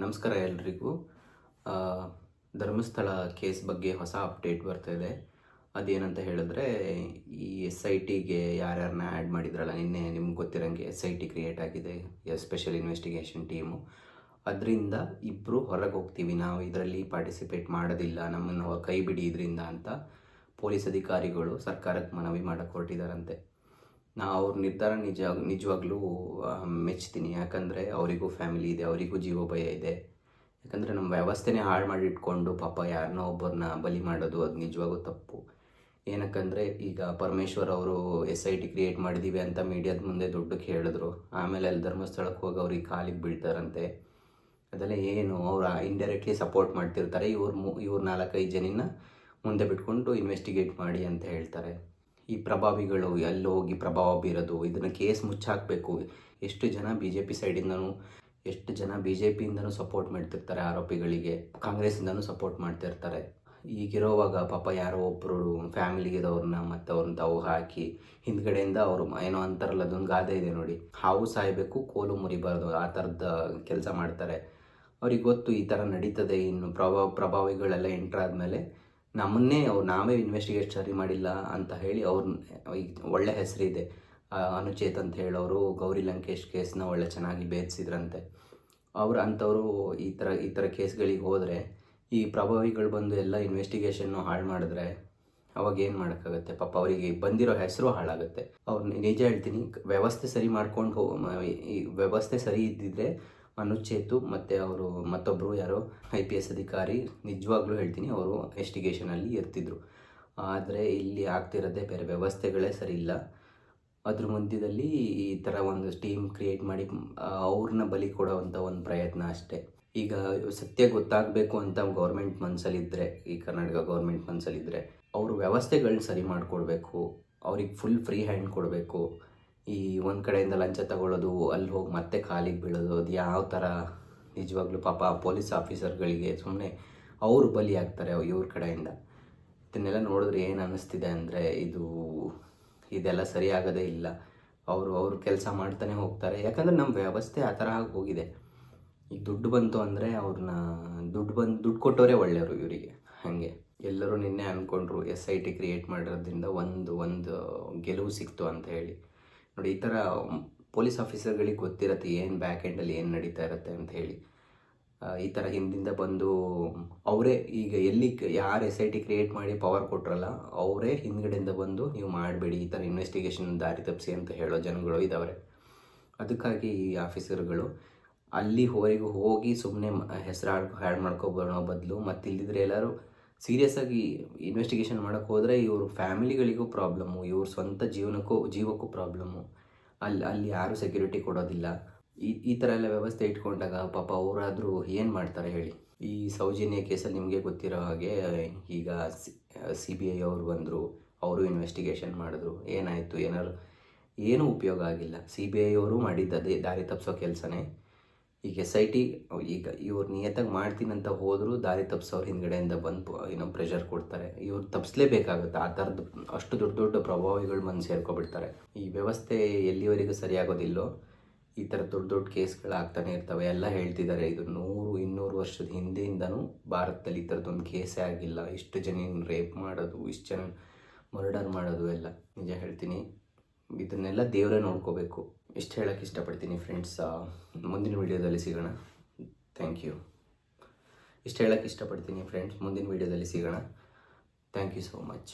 ನಮಸ್ಕಾರ ಎಲ್ರಿಗೂ. ಧರ್ಮಸ್ಥಳ ಕೇಸ್ ಬಗ್ಗೆ ಹೊಸ ಅಪ್ಡೇಟ್ ಬರ್ತಾ ಇದೆ. ಅದೇನಂತ ಹೇಳಿದ್ರೆ, ಈ ಎಸ್ ಐ ಟಿಗೆ ಯಾರ್ಯಾರನ್ನ ಆ್ಯಡ್ ಮಾಡಿದ್ರಲ್ಲ, ನಿನ್ನೆ ನಿಮ್ಗೆ ಗೊತ್ತಿರೋಂಗೆ ಎಸ್ ಐ ಟಿ ಕ್ರಿಯೇಟ್ ಆಗಿದೆ ಸ್ಪೆಷಲ್ ಇನ್ವೆಸ್ಟಿಗೇಷನ್ ಟೀಮು ಅದರಿಂದ ಇಬ್ಬರು ಹೊರಗೆ ಹೋಗ್ತೀವಿ. ನಾವು ಇದರಲ್ಲಿ ಪಾರ್ಟಿಸಿಪೇಟ್ ಮಾಡೋದಿಲ್ಲ. ನಮ್ಮನ್ನು ಕೈ ಬಿಡಿ ಇದರಿಂದ ಅಂತ ಪೊಲೀಸ್ ಅಧಿಕಾರಿಗಳು ಸರ್ಕಾರಕ್ಕೆ ಮನವಿ ಮಾಡಕ್ಕೆ ಹೊರಟಿದ್ದಾರಂತೆ ನಾ ಅವ್ರ ನಿರ್ಧಾರ ನಿಜ ನಿಜವಾಗ್ಲೂ ಮೆಚ್ತೀನಿ. ಯಾಕಂದರೆ ಅವರಿಗೂ ಫ್ಯಾಮಿಲಿ ಇದೆ, ಅವರಿಗೂ ಜೀವಭಯ ಇದೆ. ಯಾಕಂದರೆ ನಮ್ಮ ವ್ಯವಸ್ಥೆನೇ ಹಾಳು ಮಾಡಿ ಇಟ್ಕೊಂಡು ಪಾಪ ಯಾರನ್ನೋ ಒಬ್ಬರನ್ನ ಬಲಿ ಮಾಡೋದು ಅದು ನಿಜವಾಗೂ ತಪ್ಪು. ಏನಕ್ಕಂದರೆ ಈಗ ಪರಮೇಶ್ವರ್ ಅವರು ಎಸ್ ಐ ಟಿ ಕ್ರಿಯೇಟ್ ಮಾಡಿದ್ದೀವಿ ಅಂತ ಮೀಡಿಯಾದ ಮುಂದೆ ದುಡ್ಡಕ್ಕೆ ಹೇಳಿದ್ರು ಆಮೇಲೆ ಅಲ್ಲಿ ಧರ್ಮಸ್ಥಳಕ್ಕೆ ಹೋಗಿ ಅವ್ರಿಗೆ ಕಾಲಿಗೆ ಬೀಳ್ತಾರಂತೆ. ಅದೆಲ್ಲ ಏನು, ಅವ್ರು ಇಂಡೈರೆಕ್ಟ್ಲಿ ಸಪೋರ್ಟ್ ಮಾಡ್ತಿರ್ತಾರೆ. ಇವ್ರು ಮು ಇವ್ರು ನಾಲ್ಕೈದು ಜನಿನ ಮುಂದೆ ಬಿಟ್ಕೊಂಡು ಇನ್ವೆಸ್ಟಿಗೇಟ್ ಮಾಡಿ ಅಂತ ಹೇಳ್ತಾರೆ. ಈ ಪ್ರಭಾವಿಗಳು ಎಲ್ಲೋಗಿ ಪ್ರಭಾವ ಬೀರೋದು, ಇದನ್ನು ಕೇಸ್ ಮುಚ್ಚಾಕಬೇಕು. ಎಷ್ಟು ಜನ ಬಿ ಜೆ ಪಿ ಸೈಡಿಂದನೂ, ಎಷ್ಟು ಜನ ಬಿ ಜೆ ಪಿಯಿಂದನೂ ಸಪೋರ್ಟ್ ಮಾಡ್ತಿರ್ತಾರೆ ಆರೋಪಿಗಳಿಗೆ, ಕಾಂಗ್ರೆಸ್ಸಿಂದನೂ ಸಪೋರ್ಟ್ ಮಾಡ್ತಿರ್ತಾರೆ. ಈಗಿರೋವಾಗ ಪಾಪ ಯಾರೋ ಒಬ್ಬರು ಫ್ಯಾಮಿಲಿಗೆದವ್ರನ್ನ ಮತ್ತು ಅವ್ರನ್ನ ತಾವು ಹಾಕಿ, ಹಿಂದ್ಗಡೆಯಿಂದ ಅವರು ಏನೋ ಅಂತಾರಲ್ಲ, ಅದೊಂದು ಗಾದೆ ಇದೆ ನೋಡಿ. ಹಾವು ಸಾಯಬೇಕು, ಕೋಲು ಮುರಿಬಾರ್ದು, ಆ ಥರದ ಕೆಲಸ ಮಾಡ್ತಾರೆ. ಅವ್ರಿಗೆ ಗೊತ್ತು ಈ ಥರ ನಡೀತದೆ, ಇನ್ನು ಪ್ರಭಾವ, ಪ್ರಭಾವಿಗಳೆಲ್ಲ ಎಂಟ್ರ್ ಆದಮೇಲೆ ನಮ್ಮನ್ನೇ ಅವ್ರು ನಾವೇ ಇನ್ವೆಸ್ಟಿಗೇಟ್ ಸರಿ ಮಾಡಿಲ್ಲ ಅಂತ ಹೇಳಿ ಅವ್ರ ಒಳ್ಳೆ ಹೆಸರಿದೆ. ಅನುಚೇತ್ ಅಂತ ಹೇಳೋರು, ಗೌರಿ ಲಂಕೇಶ್ ಕೇಸ್ನ ಒಳ್ಳೆ ಚೆನ್ನಾಗಿ ಭೇದಿಸಿದ್ರಂತೆ. ಅವ್ರು ಅಂಥವರು ಈ ಥರ ಈ ಥರ ಕೇಸ್ಗಳಿಗೆ ಹೋದರೆ, ಈ ಪ್ರಭಾವಿಗಳು ಬಂದು ಎಲ್ಲ ಇನ್ವೆಸ್ಟಿಗೇಷನ್ನು ಹಾಳು ಮಾಡಿದ್ರೆ ಅವಾಗ ಏನು ಮಾಡೋಕ್ಕಾಗತ್ತೆ? ಪಾಪ ಅವರಿಗೆ ಬಂದಿರೋ ಹೆಸರು ಹಾಳಾಗುತ್ತೆ. ಅವ್ರು ನಿಜ ಹೇಳ್ತೀನಿ, ವ್ಯವಸ್ಥೆ ಸರಿ ಮಾಡ್ಕೊಂಡು ಈ ವ್ಯವಸ್ಥೆ ಸರಿ ಇದ್ದಿದ್ರೆ ಅನುಚೇತು ಮತ್ತು ಅವರು ಮತ್ತೊಬ್ಬರು ಯಾರೋ ಐ ಪಿ ಎಸ್ ಅಧಿಕಾರಿ, ನಿಜವಾಗ್ಲೂ ಹೇಳ್ತೀನಿ ಅವರು ಇನ್ವೆಸ್ಟಿಗೇಷನಲ್ಲಿ ಇರ್ತಿದ್ರು. ಆದರೆ ಇಲ್ಲಿ ಆಗ್ತಿರೋದೇ ಬೇರೆ ವ್ಯವಸ್ಥೆಗಳೇ ಸರಿ ಇಲ್ಲ. ಅದ್ರ ಮಧ್ಯದಲ್ಲಿ ಈ ಥರ ಒಂದು ಟೀಮ್ ಕ್ರಿಯೇಟ್ ಮಾಡಿ ಅವ್ರನ್ನ ಬಲಿ ಕೊಡೋವಂಥ ಒಂದು ಪ್ರಯತ್ನ ಅಷ್ಟೇ. ಈಗ ಸತ್ಯ ಗೊತ್ತಾಗಬೇಕು ಅಂತ ಗೌರ್ಮೆಂಟ್ ಮನಸ್ಸಲ್ಲಿದ್ದರೆ ಈ ಕರ್ನಾಟಕ ಗೌರ್ಮೆಂಟ್ ಮನಸ್ಸಲ್ಲಿದ್ದರೆ ಅವರು ವ್ಯವಸ್ಥೆಗಳನ್ನ ಸರಿ ಮಾಡಿಕೊಡ್ಬೇಕು, ಅವ್ರಿಗೆ ಫುಲ್ ಫ್ರೀ ಹ್ಯಾಂಡ್ ಕೊಡಬೇಕು. ಈ ಒಂದು ಕಡೆಯಿಂದ ಲಂಚ ತಗೊಳ್ಳೋದು, ಅಲ್ಲಿ ಹೋಗಿ ಮತ್ತೆ ಕಾಲಿಗೆ ಬೀಳೋದು, ಅದು ಯಾವ ಥರ ನಿಜವಾಗ್ಲೂ ಪಾಪ ಪೊಲೀಸ್ ಆಫೀಸರ್ಗಳಿಗೆ ಸುಮ್ಮನೆ ಅವರು ಬಲಿ ಆಗ್ತಾರೆ ಇವ್ರ ಕಡೆಯಿಂದ. ಇದನ್ನೆಲ್ಲ ನೋಡಿದ್ರೆ ಏನು ಅನ್ನಿಸ್ತಿದೆ ಅಂದರೆ ಇದು, ಇದೆಲ್ಲ ಸರಿಯಾಗೋದೇ ಇಲ್ಲ. ಅವರು, ಅವ್ರ ಕೆಲಸ ಮಾಡ್ತಾನೆ ಹೋಗ್ತಾರೆ. ಯಾಕಂದರೆ ನಮ್ಮ ವ್ಯವಸ್ಥೆ ಆ ಥರ ಆಗಿ ಹೋಗಿದೆ. ಈಗ ದುಡ್ಡು ಬಂತು ಅಂದರೆ ಅವ್ರನ್ನ ದುಡ್ಡು ಬಂದು, ದುಡ್ಡು ಕೊಟ್ಟವರೇ ಒಳ್ಳೆಯವರು ಇವರಿಗೆ, ಹಾಗೆ. ಎಲ್ಲರೂ ನಿನ್ನೆ ಅಂದ್ಕೊಂಡ್ರು ಎಸ್ ಐ ಟಿ ಕ್ರಿಯೇಟ್ ಮಾಡಿರೋದ್ರಿಂದ ಒಂದು ಒಂದು ಗೆಲುವು ಸಿಕ್ತು ಅಂತ ಹೇಳಿ. ನೋಡಿ, ಈ ಥರ ಪೊಲೀಸ್ ಆಫೀಸರ್ಗಳಿಗೆ ಗೊತ್ತಿರತ್ತೆ ಏನು ಬ್ಯಾಕ್ ಎಂಡಲ್ಲಿ ಏನು ನಡೀತಾ ಇರುತ್ತೆ ಅಂತ ಹೇಳಿ. ಈ ಥರ ಹಿಂದಿಂದ ಬಂದು, ಅವರೇ ಈಗ ಎಲ್ಲಿ ಯಾರು ಎಸ್ ಐ ಟಿ ಕ್ರಿಯೇಟ್ ಮಾಡಿ ಪವರ್ ಕೊಟ್ರಲ್ಲ, ಅವರೇ ಹಿಂದ್ಗಡೆಯಿಂದ ಬಂದು ನೀವು ಮಾಡಬೇಡಿ, ಈ ಥರ ಇನ್ವೆಸ್ಟಿಗೇಷನ್ ದಾರಿ ತಪ್ಪಿಸಿ ಅಂತ ಹೇಳೋ ಜನಗಳು ಇದ್ದಾವೆ ಅದಕ್ಕಾಗಿ ಈ ಆಫೀಸರ್ಗಳು ಅಲ್ಲಿ ಹೋರಿಗೂ ಹೋಗಿ ಸುಮ್ಮನೆ ಹೆಸರು ಹಾಳು ಹಾಳು ಮಾಡ್ಕೊಬರೋ ಬದಲು ಮತ್ತು ಇಲ್ಲಿದ್ರೆ ಎಲ್ಲರೂ ಸೀರಿಯಸ್ ಆಗಿ ಇನ್ವೆಸ್ಟಿಗೇಷನ್ ಮಾಡೋಕ್ಕೆ ಹೋದರೆ ಇವ್ರ ಫ್ಯಾಮಿಲಿಗಳಿಗೂ ಪ್ರಾಬ್ಲಮ್ಮು ಇವ್ರ ಸ್ವಂತ ಜೀವನಕ್ಕೂ, ಜೀವಕ್ಕೂ ಪ್ರಾಬ್ಲಮ್ಮು ಅಲ್ಲಿ ಅಲ್ಲಿ ಯಾರೂ ಸೆಕ್ಯೂರಿಟಿ ಕೊಡೋದಿಲ್ಲ. ಈ ಈ ಥರ ಎಲ್ಲ ವ್ಯವಸ್ಥೆ ಇಟ್ಕೊಂಡಾಗ ಪಾಪ ಅವರಾದರೂ ಏನು ಮಾಡ್ತಾರೆ ಹೇಳಿ? ಈ ಸೌಜನ್ಯ ಕೇಸಲ್ಲಿ ನಿಮಗೆ ಗೊತ್ತಿರೋ ಹಾಗೆ ಈಗ ಸಿ ಬಿ ಐ ಅವರು ಬಂದರು, ಅವರು ಇನ್ವೆಸ್ಟಿಗೇಷನ್ ಮಾಡಿದ್ರು. ಏನಾಯಿತು? ಏನಾದ್ರು ಏನೂ ಉಪಯೋಗ ಆಗಿಲ್ಲ. ಸಿ ಬಿ ಐ ಅವರು ಮಾಡಿದ್ದು ಅದೇ ದಾರಿ ತಪ್ಪಿಸೋ ಕೆಲಸನೇ. ಈಗ ಎಸ್ ಐ ಟಿ ಈಗ ಇವ್ರು ನಿಯತ್ತಾಗಿ ಮಾಡ್ತೀನಂತ ಹೋದರೂ ದಾರಿ ತಪ್ಪಿಸೋರು ಹಿಂದ್ಗಡೆಯಿಂದ ಬಂದು ಏನೋ ಪ್ರೆಷರ್ ಕೊಡ್ತಾರೆ. ಇವ್ರು ತಪ್ಪಿಸ್ಲೇಬೇಕಾಗುತ್ತೆ ಆ ಥರದ್ದು ಅಷ್ಟು ದೊಡ್ಡ ದೊಡ್ಡ ಪ್ರಭಾವಿಗಳು ಬಂದು ಸೇರ್ಕೊಬಿಡ್ತಾರೆ. ಈ ವ್ಯವಸ್ಥೆ ಎಲ್ಲಿವರೆಗೂ ಸರಿಯಾಗೋದಿಲ್ಲೋ ಈ ಥರ ದೊಡ್ಡ ದೊಡ್ಡ ಕೇಸ್ಗಳು ಆಗ್ತಾನೆ ಇರ್ತವೆ. ಎಲ್ಲ ಹೇಳ್ತಿದ್ದಾರೆ ಇದು ನೂರು, ಇನ್ನೂರು ವರ್ಷದ ಹಿಂದೆಯಿಂದನೂ ಭಾರತದಲ್ಲಿ ಈ ಥರದ್ದೊಂದು ಕೇಸೇ ಆಗಿಲ್ಲ. ಇಷ್ಟು ಜನ ರೇಪ್ ಮಾಡೋದು, ಇಷ್ಟು ಜನ ಮರ್ಡರ್ ಮಾಡೋದು ಎಲ್ಲ. ನಿಜ ಹೇಳ್ತೀನಿ. ಇದನ್ನೆಲ್ಲ ದೇವರೇ ನೋಡ್ಕೋಬೇಕು. ಇಷ್ಟು ಹೇಳೋಕ್ಕೆ ಇಷ್ಟಪಡ್ತೀನಿ ಫ್ರೆಂಡ್ಸ್ ಮುಂದಿನ ವೀಡಿಯೋದಲ್ಲಿ ಸಿಗೋಣ. ಥ್ಯಾಂಕ್ ಯು ಇಷ್ಟು ಹೇಳೋಕ್ಕೆ ಇಷ್ಟಪಡ್ತೀನಿ ಫ್ರೆಂಡ್ಸ್ ಮುಂದಿನ ವೀಡಿಯೋದಲ್ಲಿ ಸಿಗೋಣ. Thank you so much